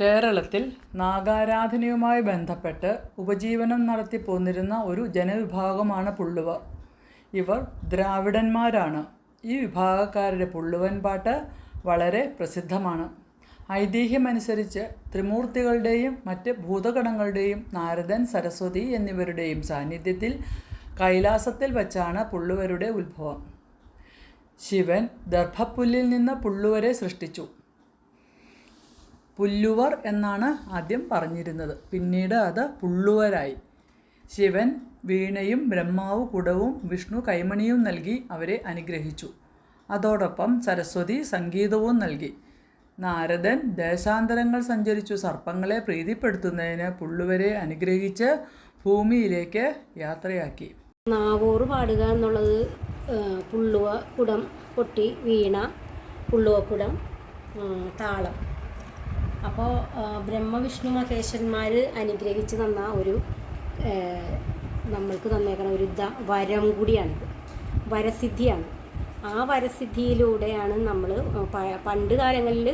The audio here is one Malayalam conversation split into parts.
കേരളത്തിൽ നാഗാരാധനയുമായി ബന്ധപ്പെട്ട് ഉപജീവനം നടത്തി പോന്നിരുന്ന ഒരു ജനവിഭാഗമാണ് പുള്ളുവ. ഇവർ ദ്രാവിഡന്മാരാണ്. ഈ വിഭാഗക്കാരുടെ പുള്ളുവൻ പാട്ട് വളരെ പ്രസിദ്ധമാണ്. ഐതിഹ്യമനുസരിച്ച് ത്രിമൂർത്തികളുടെയും മറ്റ് ഭൂതഗണങ്ങളുടെയും നാരദൻ സരസ്വതി എന്നിവരുടെയും സാന്നിധ്യത്തിൽ കൈലാസത്തിൽ വച്ചാണ് പുള്ളുവരുടെ ഉത്ഭവം. ശിവൻ ദർഭപ്പുല്ലിൽ നിന്ന് പുള്ളുവരെ സൃഷ്ടിച്ചു. പുല്ലുവർ എന്നാണ് ആദ്യം പറഞ്ഞിരുന്നത്. പിന്നീട് അത് പുള്ളുവരായി. ശിവൻ വീണയും ബ്രഹ്മാവ് കുടവും വിഷ്ണു കൈമണിയും നൽകി അവരെ അനുഗ്രഹിച്ചു. അതോടൊപ്പം സരസ്വതി സംഗീതവും നൽകി. നാരദൻ ദേശാന്തരങ്ങൾ സഞ്ചരിച്ചു സർപ്പങ്ങളെ പ്രീതിപ്പെടുത്തുന്നതിന് പുള്ളുവരെ അനുഗ്രഹിച്ച് ഭൂമിയിലേക്ക് യാത്രയാക്കി. നാവൂറ് പാടുക എന്നുള്ളത് പുള്ളുവ കുടം പൊട്ടി വീണ പുള്ളുവക്കുടം താളം. അപ്പോൾ ബ്രഹ്മവിഷ്ണു മഹേശ്വരന്മാർ അനുഗ്രഹിച്ച് തന്ന ഒരു നമ്മൾക്ക് തന്നേക്കണ ഒരു ദ വരം കൂടിയാണിത്. വരസിദ്ധിയാണ്. ആ വരസിദ്ധിയിലൂടെയാണ് നമ്മൾ പണ്ട് കാലങ്ങളിൽ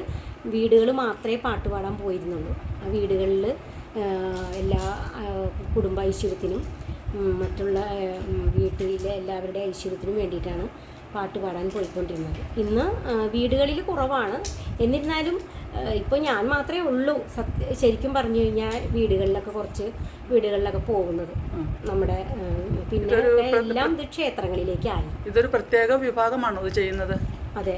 വീടുകൾ മാത്രമേ പാട്ട് പാടാൻ പോയിരുന്നുള്ളൂ. ആ വീടുകളിൽ എല്ലാ കുടുംബ ഐശ്വര്യത്തിനും മറ്റുള്ള വീട്ടിലെ എല്ലാവരുടെ ഐശ്വര്യത്തിനും വേണ്ടിയിട്ടാണ് പാട്ട് പാടാൻ പോയിക്കൊണ്ടിരുന്നത്. ഇന്ന് വീടുകളിൽ കുറവാണ്. എന്നിരുന്നാലും ഇപ്പോൾ ഞാൻ മാത്രമേ ഉള്ളൂ സത്യ ശരിക്കും പറഞ്ഞു കഴിഞ്ഞാൽ വീടുകളിലൊക്കെ കുറച്ച് വീടുകളിലൊക്കെ പോകുന്നത്. നമ്മുടെ പിന്നെ എല്ലാം ഇത് ക്ഷേത്രങ്ങളിലേക്കായി. ഇതൊരു പ്രത്യേക വിഭാഗമാണോ ഇത് ചെയ്യുന്നത്? അതെ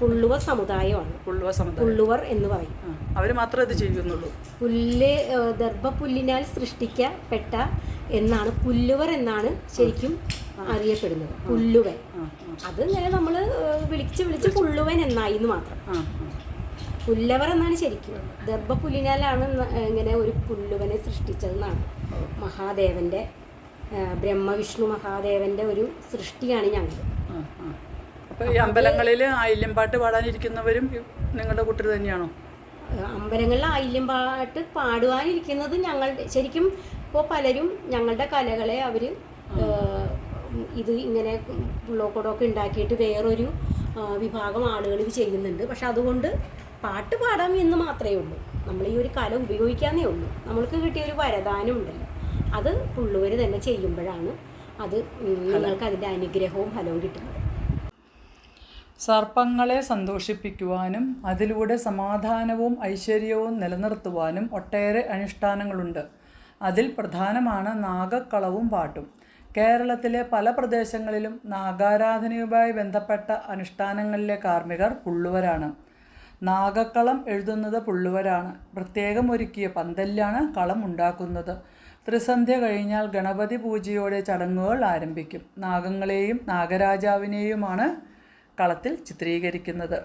പുള്ളുവർ സമുദായമാണ്. പുള്ളുവ സമുദായം. പുള്ളുവർ എന്ന് പറയും. അവർ മാത്രമേ ഇത് ചെയ്യുന്നുള്ളൂ. പുല്ല് ദർഭപുല്ലിനാൽ സൃഷ്ടിക്കപ്പെട്ട എന്നാണ് പുല്ലുവർ എന്നാണ് ശരിക്കും അറിയപ്പെടുന്നത്. പുല്ലുവൻ. അത് ഇങ്ങനെ നമ്മൾ വിളിച്ച് വിളിച്ച് പുള്ളുവൻ എന്നായി എന്ന് മാത്രം. പുല്ലവർ എന്നാണ് ശരിക്കും. ദർഭപുല്ലിനാലാണ് ന- ഇങ്ങനെ ഒരു പുല്ലുവനെ സൃഷ്ടിച്ചതെന്നാണ്. മഹാദേവന്റെ ബ്രഹ്മവിഷ്ണു മഹാദേവന്റെ ഒരു സൃഷ്ടിയാണ് ഞങ്ങൾ. അപ്പോൾ ഈ അമ്പലങ്ങളിൽ ആയില്യം പാട്ട് പാടാനിരിക്കുന്നവരും നിങ്ങളുടെ കൂട്ടർ തന്നെയാണോ? അമ്പലങ്ങളിൽ ആയില്യം പാട്ട് പാടുവാനിരിക്കുന്നത് ഞങ്ങളുടെ ശരിക്കും ഇപ്പോൾ പലരും ഞങ്ങളുടെ കലകളെ അവർ ഇത് ഇങ്ങനെ പുള്ളോക്കോടൊക്കെ ഉണ്ടാക്കിയിട്ട് വേറൊരു വിഭാഗം ആളുകൾ ഇത് ചെയ്യുന്നുണ്ട്. പക്ഷെ അതുകൊണ്ട് പാട്ട് പാടാം എന്ന് മാത്രമേ ഉള്ളൂ. നമ്മൾ ഈ ഒരു കല ഉപയോഗിക്കാന്നേ ഉള്ളൂ. നമ്മൾക്ക് കിട്ടിയ ഒരു വരദാനം ഉണ്ടല്ലോ. അത് പുള്ളുവർ തന്നെ ചെയ്യുമ്പോഴാണ് അത് നിങ്ങൾക്ക് അതിന്റെ അനുഗ്രഹവും ഫലവും കിട്ടുന്നത്. സർപ്പങ്ങളെ സന്തോഷിപ്പിക്കുവാനും അതിലൂടെ സമാധാനവും ഐശ്വര്യവും നിലനിർത്തുവാനും ഒട്ടേറെ അനുഷ്ഠാനങ്ങളുണ്ട്. അതിൽ പ്രധാനമാണ് നാഗക്കളവും പാട്ടും. കേരളത്തിലെ പല പ്രദേശങ്ങളിലും നാഗാരാധനയുമായി ബന്ധപ്പെട്ട അനുഷ്ഠാനങ്ങളിലെ കാർമ്മികർ പുള്ളുവരാണ്. നാഗക്കളം എഴുതുന്നത് പുള്ളുവരാണ്. പ്രത്യേകം ഒരുക്കിയ പന്തലിലാണ് കളം ഉണ്ടാക്കുന്നത്. ത്രിസന്ധ്യ കഴിഞ്ഞാൽ ഗണപതി പൂജയോടെ ചടങ്ങുകൾ ആരംഭിക്കും. നാഗങ്ങളെയും നാഗരാജാവിനെയുമാണ് കളത്തിൽ ചിത്രീകരിക്കുന്നത്.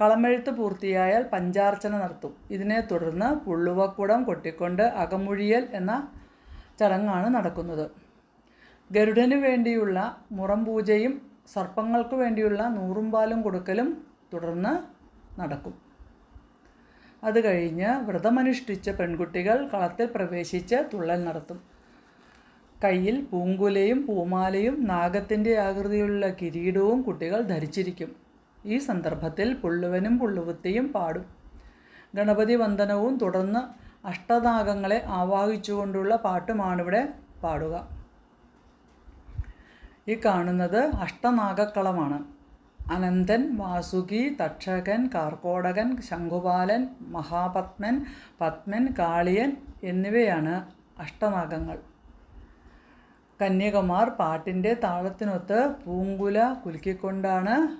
കളമെഴുത്ത് പൂർത്തിയായാൽ പഞ്ചാർച്ചന നടത്തും. ഇതിനെ തുടർന്ന് പുള്ളുവക്കുടം കൊട്ടിക്കൊണ്ട് അകമുഴിയൽ എന്ന ചടങ്ങാണ് നടക്കുന്നത്. ഗരുഡന് വേണ്ടിയുള്ള മുറം പൂജയും സർപ്പങ്ങൾക്ക് വേണ്ടിയുള്ള നൂറും പാലും കൊടുക്കലും തുടർന്ന് നടക്കും. അത് കഴിഞ്ഞ് വ്രതമനുഷ്ഠിച്ച പെൺകുട്ടികൾ കളത്തിൽ പ്രവേശിച്ച് തുള്ളൽ നടത്തും. കയ്യിൽ പൂങ്കുലയും പൂമാലയും നാഗത്തിന്റെ ആകൃതിയുള്ള കിരീടവും കുട്ടികൾ ധരിച്ചിരിക്കും. ഈ സന്ദർഭത്തിൽ പുള്ളുവനും പുള്ളുവത്തിയും പാടും. ഗണപതി വന്ദനവും തുടർന്ന് അഷ്ടനാഗങ്ങളെ ആവാഹിച്ചുകൊണ്ടുള്ള പാട്ടുമാണിവിടെ പാടുക. ഈ കാണുന്നത് അഷ്ടനാഗക്കളമാണ്. അനന്തൻ വാസുകി തക്ഷകൻ കാർക്കോടകൻ ശംഖുപാലൻ മഹാപത്മൻ പത്മൻ കാളിയൻ എന്നിവയാണ് അഷ്ടനാഗങ്ങൾ. കന്യകുമാർ പാട്ടിന്റെ താളത്തിനൊത്ത് പൂങ്കുല കുലുക്കിക്കൊണ്ടാണ്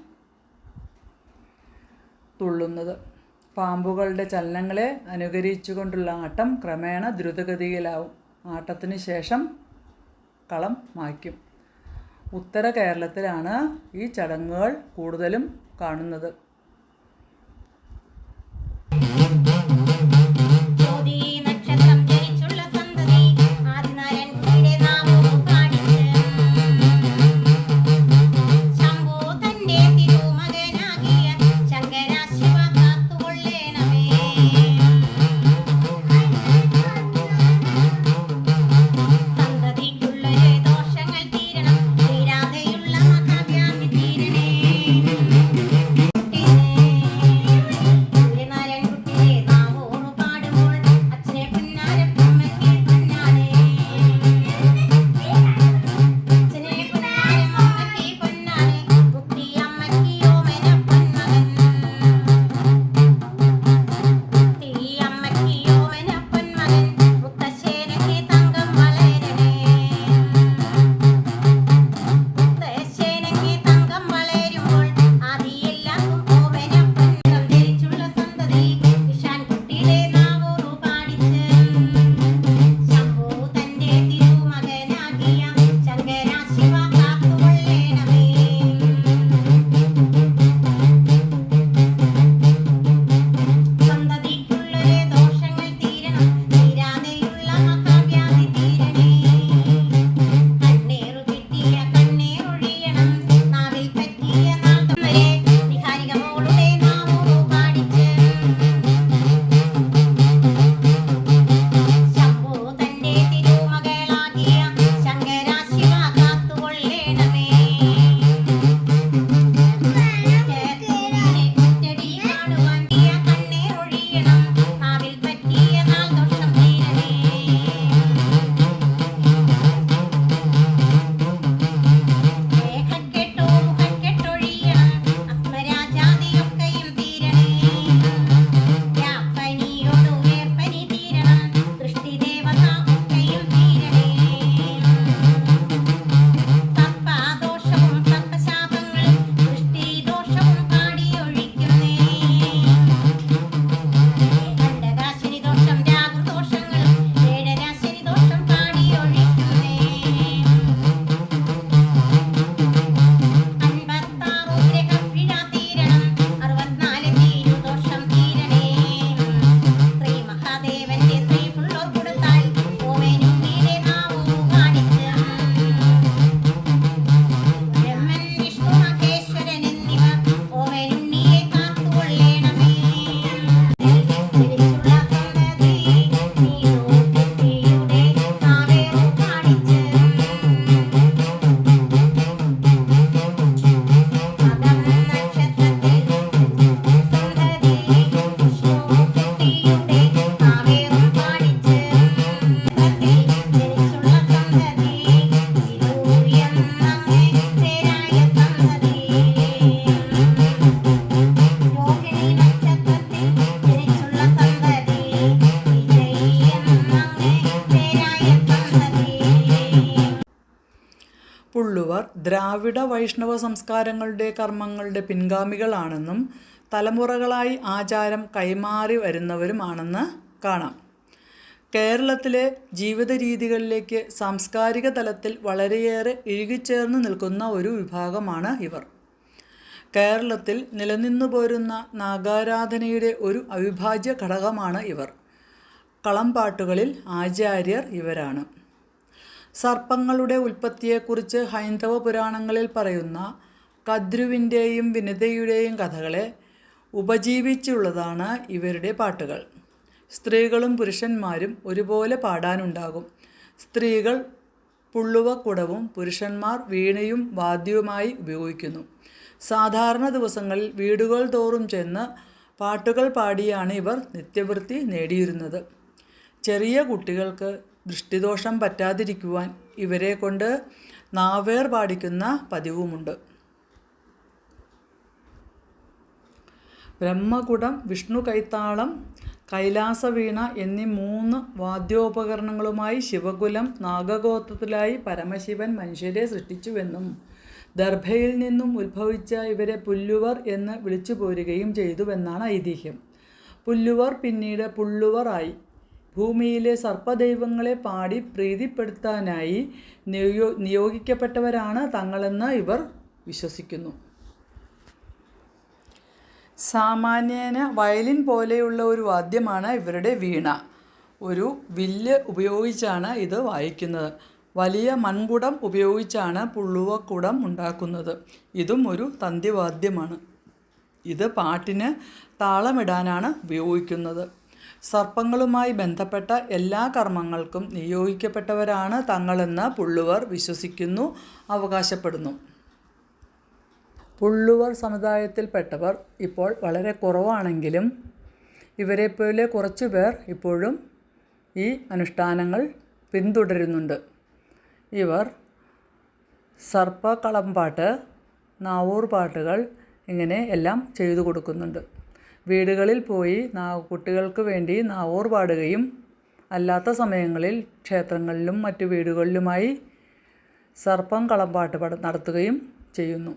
തുള്ളുന്നത്. പാമ്പുകളുടെ ചലനങ്ങളെ അനുകരിച്ചുകൊണ്ടുള്ള ആട്ടം ക്രമേണ ദ്രുതഗതിയിലാവും. ആട്ടത്തിന് ശേഷം കളം മായ്ക്കും. ഉത്തര കേരളത്തിലാണ് ഈ ചടങ്ങുകൾ കൂടുതലും കാണുന്നത്. ദ്രാവിഡ വൈഷ്ണവ സംസ്കാരങ്ങളുടെ കർമ്മങ്ങളുടെ പിൻഗാമികളാണെന്നും തലമുറകളായി ആചാരം കൈമാറി വരുന്നവരുമാണെന്ന് കാണാം. കേരളത്തിലെ ജീവിത രീതികളിലേക്ക് സാംസ്കാരിക തലത്തിൽ വളരെയേറെ ഇഴുകിച്ചേർന്ന് നിൽക്കുന്ന ഒരു വിഭാഗമാണ് ഇവർ. കേരളത്തിൽ നിലനിന്നു പോരുന്ന നാഗാരാധനയുടെ ഒരു അവിഭാജ്യ ഘടകമാണ് ഇവർ. കളംപാട്ടുകളിൽ ആചാര്യർ ഇവരാണ്. സർപ്പങ്ങളുടെ ഉൽപ്പത്തിയെക്കുറിച്ച് ഹൈന്ദവ പുരാണങ്ങളിൽ പറയുന്ന കദ്രുവിന്റെയും വിനിതയുടെയും കഥകളെ ഉപജീവിച്ചുള്ളതാണ് ഇവരുടെ പാട്ടുകൾ. സ്ത്രീകളും പുരുഷന്മാരും ഒരുപോലെ പാടാനുണ്ടാകും. സ്ത്രീകൾ പുള്ളുവക്കുടവും പുരുഷന്മാർ വീണയും വാദ്യവുമായി ഉപയോഗിക്കുന്നു. സാധാരണ ദിവസങ്ങളിൽ വീടുകൾ തോറും ചെന്ന് പാട്ടുകൾ പാടിയാണ് ഇവർ നിത്യവൃത്തി നേടിയിരുന്നത്. ചെറിയ കുട്ടികൾക്ക് ദൃഷ്ടിദോഷം പറ്റാതിരിക്കുവാൻ ഇവരെ കൊണ്ട് നാവേർ പാടിക്കുന്ന പതിവുമുണ്ട്. ബ്രഹ്മകുടം വിഷ്ണു കൈത്താളം കൈലാസവീണ എന്നീ മൂന്ന് വാദ്യോപകരണങ്ങളുമായി ശിവകുലം നാഗഗോത്രത്തിലായി പരമശിവൻ മനുഷ്യരെ സൃഷ്ടിച്ചുവെന്നും ദർഭയിൽ നിന്നും ഉത്ഭവിച്ച ഇവരെ പുല്ലുവർ എന്ന് വിളിച്ചു പോരുകയും ചെയ്തുവെന്നാണ് ഐതിഹ്യം. പുല്ലുവർ പിന്നീട് പുള്ളുവർ ആയി. ഭൂമിയിലെ സർപ്പദൈവങ്ങളെ പാടി പ്രീതിപ്പെടുത്താനായി നിയോ നിയോഗിക്കപ്പെട്ടവരാണ് തങ്ങളെന്ന് ഇവർ വിശ്വസിക്കുന്നു. സാമാന്യേന വയലിൻ പോലെയുള്ള ഒരു വാദ്യമാണ് ഇവരുടെ വീണ. ഒരു വില്ല് ഉപയോഗിച്ചാണ് ഇത് വായിക്കുന്നത്. വലിയ മൺകുടം ഉപയോഗിച്ചാണ് പുള്ളുവക്കുടം ഉണ്ടാക്കുന്നത്. ഇതും ഒരു തന്തിവാദ്യമാണ്. ഇത് പാട്ടിന് താളമിടാനാണ് ഉപയോഗിക്കുന്നത്. സർപ്പങ്ങളുമായി ബന്ധപ്പെട്ട എല്ലാ കർമ്മങ്ങൾക്കും നിയോഗിക്കപ്പെട്ടവരാണ് തങ്ങളെന്ന് പുള്ളുവർ വിശ്വസിക്കുന്നു അവകാശപ്പെടുന്നു. പുള്ളുവർ സമുദായത്തിൽപ്പെട്ടവർ ഇപ്പോൾ വളരെ കുറവാണെങ്കിലും ഇവരെപ്പോലെ കുറച്ചു പേർ ഇപ്പോഴും ഈ അനുഷ്ഠാനങ്ങൾ പിന്തുടരുന്നുണ്ട്. ഇവർ സർപ്പക്കളംപാട്ട് നാവൂർ പാട്ടുകൾ ഇങ്ങനെ എല്ലാം ചെയ്തു കൊടുക്കുന്നുണ്ട്. വീടുകളിൽ പോയി കുട്ടികൾക്ക് വേണ്ടി നാവൂർ പാടുകയും അല്ലാത്ത സമയങ്ങളിൽ ക്ഷേത്രങ്ങളിലും മറ്റു വീടുകളിലുമായി സർപ്പം കളംപാട്ട് പട നടത്തുകയും ചെയ്യുന്നു.